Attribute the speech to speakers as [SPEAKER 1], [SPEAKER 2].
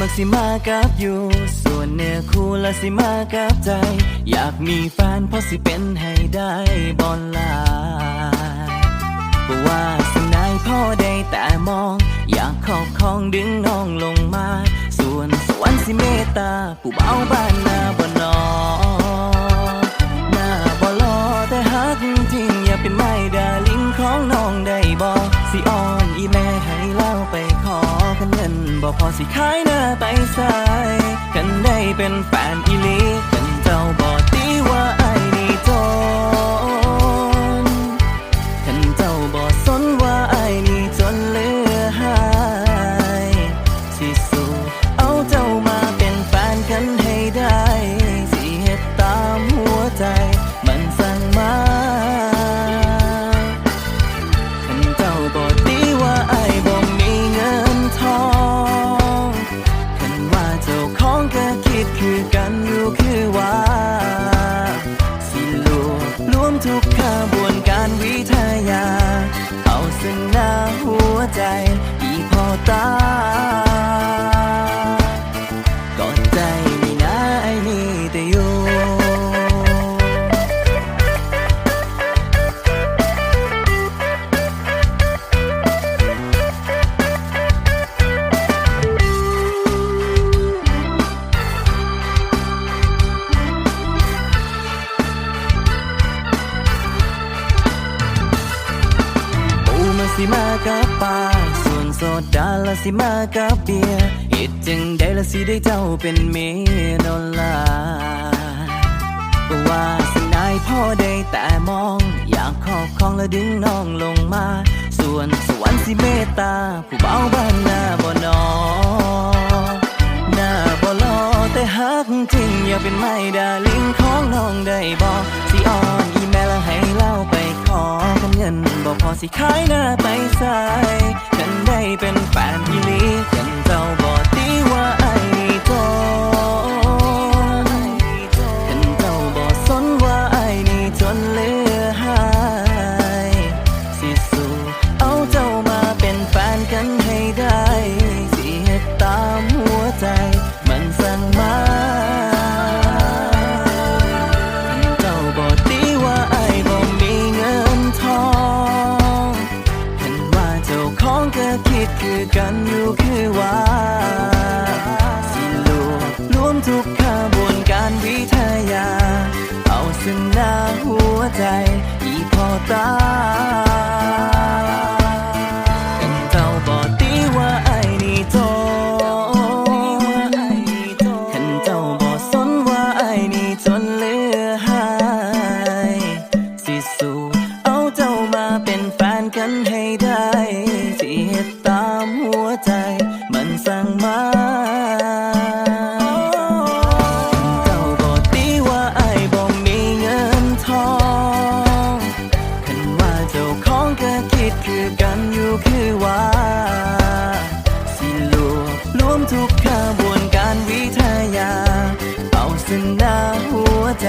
[SPEAKER 1] มักสิมากับอยู่ ส่วนเนื้อคู่ละสิมากับใจ อยากมีแฟนเพราะสิเป็นให้ได้บอลลาบว่าสินายพ่อได้แต่มอง อยากขอบคองดึงน้องลงมา ส่วนสวรรค์สิเมตตาผู้เบาบ้านนาบ สิขายหน้าไปสาย กันได้เป็นแฟนอีลีกันเจ้าบ ทุกขบวนการวิทยาเอาสนาหัวใจ อีพอตา สิมากับปลาส่วนโซดาละสิมากับเบียร์เหตุจึงได้ละสิได้เจ้าเป็นเมียดอลลาร์ก็ว่าสินายพ่อได้แต่มอง อยากขอบของและดึงน้องลงมา ส่วนสวรรค์สิเมตตา ผู้เบาบ้านหน้าบ่นอหน้าบ่รอแต่ฮักจริงอย่าเป็นไม่ดาลิงของน้องได้บอกสิอ่อนอีแม่ละให้เล่าไปขอ นเงินบ่พอสิขายหน้าไปใส่ ตาเจ้าบ่ตีว่าไอ้นี่โตขันเจ้าบ่สนว่าไอ้นี่จนเลือหายสิสูเอาเจ้ามาเป็นแฟนกันให้ได้ คือว่า สิลวบรวมทุกขบวนการวิทยา เอาสนหน้าหัวใจ